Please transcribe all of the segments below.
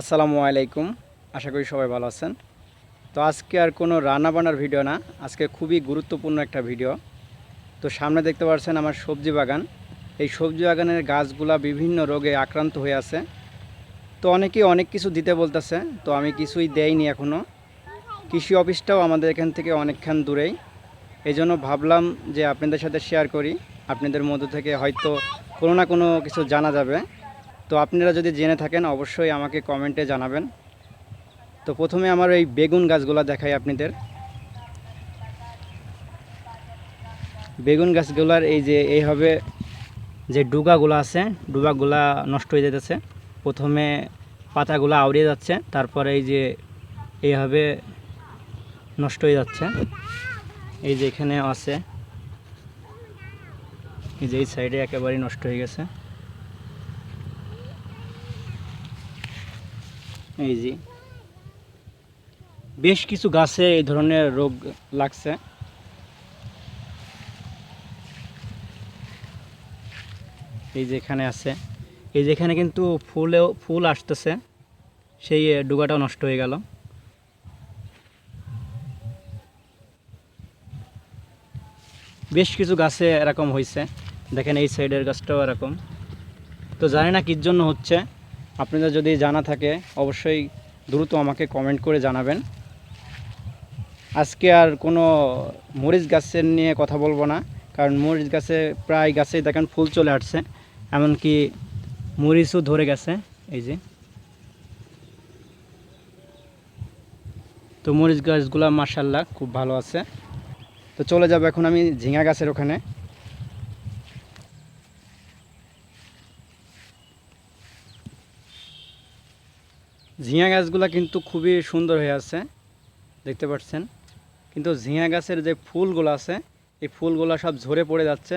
আসসালামু আলাইকুম। আশা করি সবাই ভালো আছেন। তো আজকে আর কোনো রান্না বান্নার ভিডিও না, আজকে খুবই গুরুত্বপূর্ণ একটা ভিডিও। তো সামনে দেখতে পাচ্ছেন আমার সবজি বাগান। এই সবজি বাগানের গাছগুলা বিভিন্ন রোগে আক্রান্ত হয়ে আছে। তো অনেকেই অনেক কিছু দিতে বলতেছে, তো আমি কিছুই দেইনি এখনও কৃষি অফিসটাও আমাদের এখান থেকে অনেকক্ষণ দূরেই। এই জন্য ভাবলাম যে আপনাদের সাথে শেয়ার করি। আপনাদের মধ্য থেকে হয়তো কোনো না কোনো কিছু জানা যাবে। তো আপনারা যদি জেনে থাকেন, অবশ্যই আমাকে কমেন্টে জানাবেন। তো প্রথমে আমার এই বেগুন গাছগুলো দেখাই আপনাদের। বেগুন গাছগুলার এই যে এইভাবে যে ডুগাগুলো আছে ডুবাগুলা নষ্ট হয়ে যেতেছে প্রথমে পাতাগুলো আউড়িয়ে যাচ্ছে, তারপরে এই যে এইভাবে নষ্ট হয়ে যাচ্ছে। এই যে এখানে আছে। এই যে এই সাইডে একেবারেই নষ্ট হয়ে গেছে। এই যে। বেশ কিছু গাছে এই ধরনের রোগ লাগছে। এই যে এখানে আছে। এই যে এখানে কিন্তু ফুলেও, ফুল আসতেছে। সেই ডুগাটাও নষ্ট হয়ে গেল। বেশ কিছু গাছে এরকম হয়েছে। দেখেন এই সাইডের গাছটাও এরকম। তো জানি না কির জন্য হচ্ছে। আপনাদের যদি জানা থাকে, অবশ্যই দ্রুত আমাকে কমেন্ট করে জানাবেন। আজকে আর কোনো মরিচ গাছের নিয়ে কথা বলব না, কারণ মরিচ গাছে প্রায় গাছেই দেখেন ফুল চলে আসছে, এমনকি মরিচও ধরে গেছে, এই যে। তো মরিচ গাছগুলো মার্শাল্লাহ খুব ভালো আছে। তো চলে যাব এখন আমি ঝিঙা গাছের ওখানে। ঝিঙা গাছগুলো কিন্তু খুবই সুন্দর হয়ে আছে, দেখতে পাচ্ছেন। কিন্তু ঝিঙা গাছের যে ফুলগুলো আছে, এই ফুলগুলো সব ঝরে পড়ে যাচ্ছে,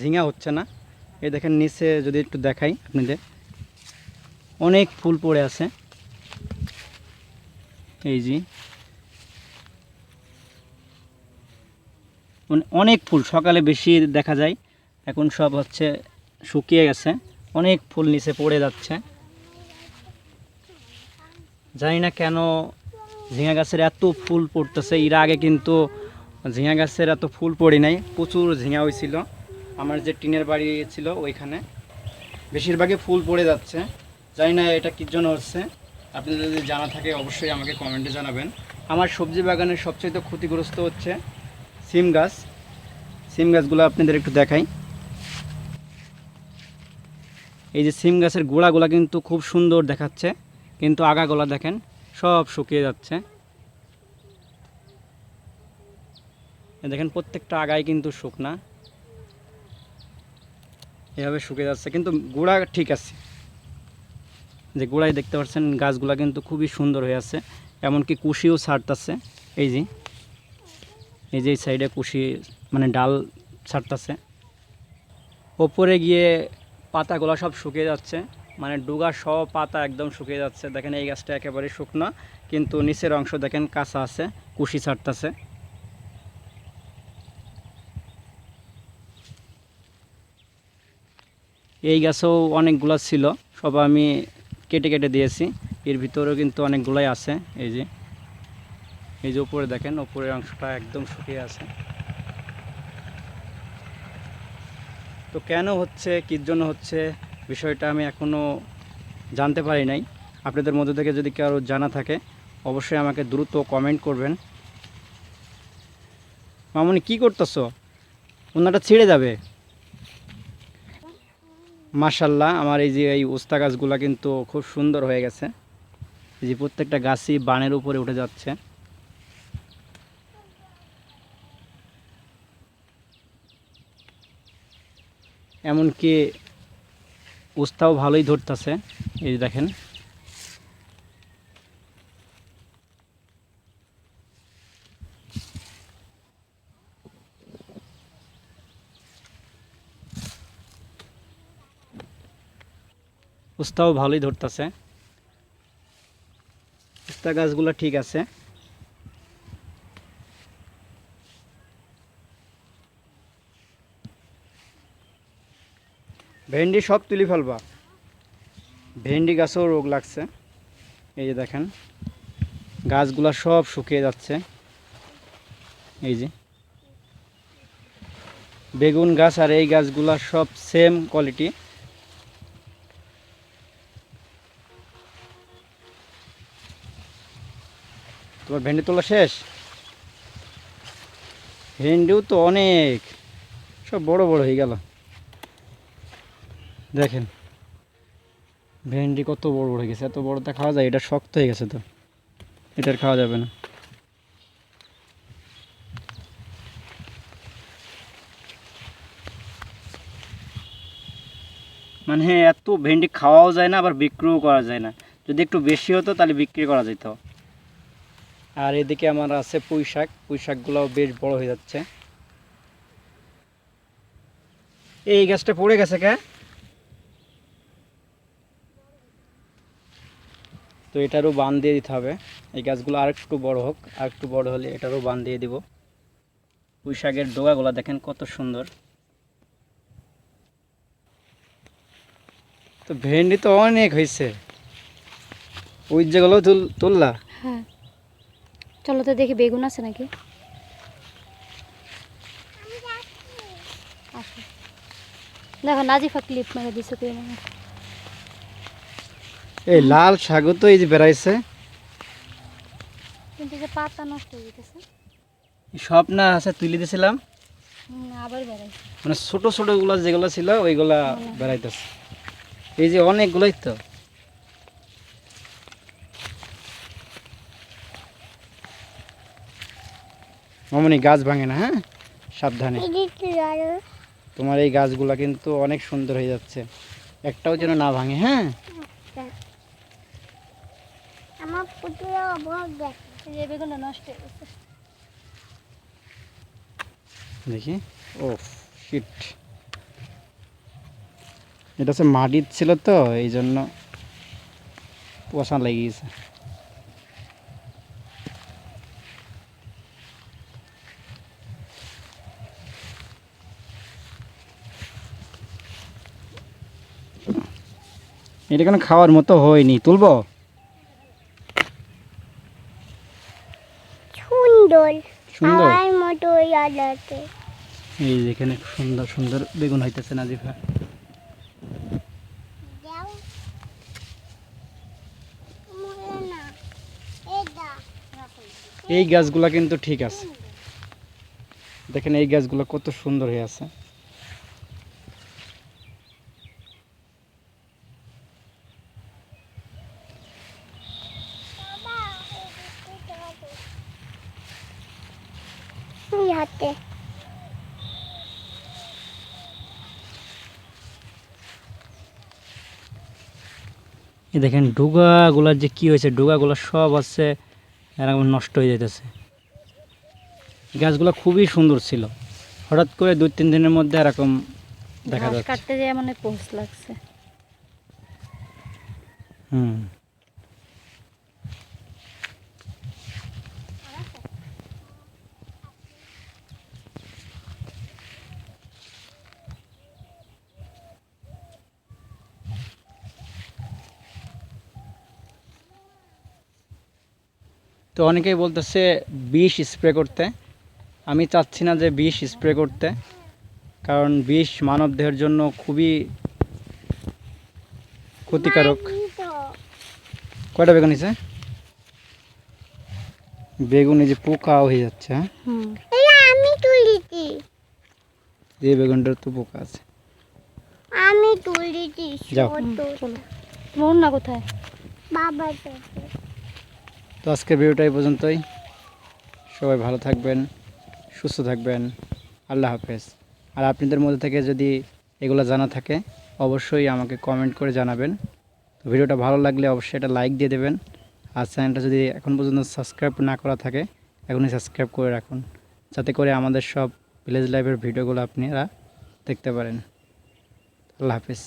ঝিঙা হচ্ছে না। এই দেখেন, নিচে যদি একটু দেখাই আপনাদের, অনেক ফুল পড়ে আছে। এই জি অনেক ফুল, সকালে বেশি দেখা যায়। এখন সব হচ্ছে শুকিয়ে গেছে, অনেক ফুল নিচে পড়ে যাচ্ছে। জানি না কেন ঝিঙা গাছের এত ফুল পড়তেছে। এর আগে কিন্তু ঝিঙা গাছের এত ফুল পড়ে নাই, প্রচুর ঝিঙা হয়েছিল। আমার যে টিনের বাড়ি ছিল ওইখানে। বেশিরভাগই ফুল পড়ে যাচ্ছে। জানি না এটা কী জন্য হচ্ছে। আপনি যদি জানা থাকে অবশ্যই আমাকে কমেন্টে জানাবেন। আমার সবজি বাগানের সবচেয়ে ক্ষতিগ্রস্ত হচ্ছে সিম গাছ। সিম গাছগুলো আপনাদের একটু দেখাই। এই যে সিম গাছের গোড়াগুলা কিন্তু খুব সুন্দর দেখাচ্ছে। কিন্তু আগাগোলা দেখেন, সব শুকিয়ে যাচ্ছে। দেখেন, প্রত্যেকটা আগায় কিন্তু শুকনা। এভাবে শুকিয়ে যাচ্ছে, কিন্তু গোড়া ঠিক আছে। যে গোড়ায় দেখতে পাচ্ছেন, গাছগুলা কিন্তু খুবই সুন্দর হয়ে আছে, এমনকি কুশিও ছাড়তেছে। এই যে এই যে সাইডে কুশি মানে ডাল ছাড়তেছে। ওপরে গিয়ে পাতাগুলো সব শুকিয়ে যাচ্ছে। মানে ডুগা সব পাতা একদম শুকিয়ে যাচ্ছে। দেখেন এই গাছটা একেবারে শুকনো, কিন্তু নিচের অংশ দেখেন কাঁচা আছে, কুশি ছাড়তেছে। এই গাছও অনেকগুলো ছিল, সব আমি কেটে কেটে দিয়েছি। এর ভিতরেও কিন্তু অনেকগুলাই আছে, এই যে। এই যে উপরে দেখেন, উপরের অংশটা একদম শুকিয়ে আছে। তো কেন হচ্ছে, কির জন্য হচ্ছে? বিষয়টা আমি এখনও জানতে পারি নাই। আপনাদের মধ্যে থেকে যদি কারও জানা থাকে, অবশ্যই আমাকে দ্রুত কমেন্ট করবেন। মামনি, কি করতেছ? ওনাটা ছিঁড়ে যাবে। মাশাল্লাহ আমার এই যে এই উস্তা গাছগুলা কিন্তু খুব সুন্দর হয়ে গেছে। এই যে প্রত্যেকটা গাছই বানের উপরে উঠে যাচ্ছে। এমনকি উস্তাও ভালোই ধরতেছে। এই যে দেখেন। উস্তাও ভালোই ধরতেছে। উস্তা গাছগুলো ঠিক আছে। ভেন্ডি সব তুলি ফেলবা। ভেন্ডি গাছেও রোগ লাগছে। এই যে দেখেন, গাছগুলা সব শুকিয়ে যাচ্ছে। এই যে। বেগুন গাছ আর এই গাছগুলা সব সেম কোয়ালিটি তোমার ভেন্ডি তোলা শেষ? ভেন্ডিও তো অনেক, সব বড় বড় হয়ে গেল। দেখেন, ভেন্ডি কত বড় বড় হয়ে গেছে, এত বড়টা খাওয়া যায়, এটা শক্ত হয়ে গেছে তো এটার খাওয়া যাবে না। মানে হ্যাঁ এত ভেন্ডি খাওয়াও যায় না, আবার বিক্রিও করা যায় না। যদি একটু বেশি হতো, তাহলে বিক্রি করা যেত। আর এদিকে আমার আছে পুঁই শাক, পুঁই শাকগুলোও বেশ বড় হয়ে যাচ্ছে। এই গাছটা পড়ে গেছে কে? তো এটারও বান দিয়ে দিতে হবে। এই গাছগুলো আর একটু বড় হোক আর একটু বড় হলে এটারও বান দিয়ে দিব। পুঁই শাকের ডোগাগুলো দেখেন কত সুন্দর। তো ভেন্ডি তো অনেক হয়েছে। ওই যেগুলো তুল, তুললা? হ্যাঁ। চলো তো দেখি বেগুন আছে নাকি? দেখো, নাজিফা ক্লিপ মেরে দিছে তুই এই লাল শাকও তো এই যে বেড়াইছে। কিন্তু যে পাতা নষ্ট হয়ে যেতেছে সব না আছে তুলে দিয়েছিলাম। আবার বেড়াইছে। মানে ছোট ছোটগুলো যেগুলো ছিল ওইগুলা বেড়াইতেছে। এই যে অনেকগুলোই তো। মামনি গাছ ভাঙে না হ্যাঁ? সাবধানে। তোমার এই গাছগুলা কিন্তু অনেক সুন্দর হয়ে যাচ্ছে। একটাও যেন না ভাঙে হ্যাঁ? আমার পুতুল অভাব দেখ। এই যে বেগুনটা নষ্ট হয়ে গেছে। দেখি। ও শিট এটা হচ্ছে মাটির ছিল তো এই জন্য পশা লেগে গেছে এটা কোনো খাওয়ার মতো হয়নি। তুলবো? সুন্দর? মতো এই সুন্দর সুন্দর বেগুন হইতেছে নাজিফা। এই গাছগুলা কিন্তু ঠিক আছে। দেখেন এই গাছগুলো কত সুন্দর হয়ে আছে এই হাতে এই দেখেন ডোগাগুলার যে কি হয়েছে ডোগাগুলো সব আছে এরকম নষ্ট হয়ে যেতেছে গাছগুলো খুবই সুন্দর ছিল। হঠাৎ করে দুই তিন দিনের মধ্যে এরকম দেখা যায় যাচ্ছে। কাটতে যায় মানে পোস্ট লাগছে। হুম। তো অনেকেই বলতেছে বিষ স্প্রে করতে। আমি চাচ্ছি না যে বিষ স্প্রে করতে কারণ বিষ মানব দেহের জন্য খুবই ক্ষতিকারক। কয়টা বেগুন নিছে বেগুন এই যে পোকা হয়ে যাচ্ছে হ্যাঁ? আমি তুলিছি। এই বেগুনটার তো পোকা আছে। আমি তুলিছি যাও। চলো তোমার না কোথায়? বাবা তো আজকের ভিডিওটা এই পর্যন্তই। সবাই ভালো থাকবেন, সুস্থ থাকবেন। আল্লাহ হাফেজ। আর আপনাদের মধ্যে থেকে যদি এগুলো জানা থাকে, অবশ্যই আমাকে কমেন্ট করে জানাবেন। তো ভিডিওটা ভালো লাগলে অবশ্যই এটা লাইক দিয়ে দেবেন। আর চ্যানেলটা যদি এখন পর্যন্ত সাবস্ক্রাইব না করা থাকে, এখনই সাবস্ক্রাইব করে রাখুন। যাতে করে আমাদের সব ভিলেজ লাইফের ভিডিওগুলো আপনারা দেখতে পারেন। আল্লাহ হাফেজ।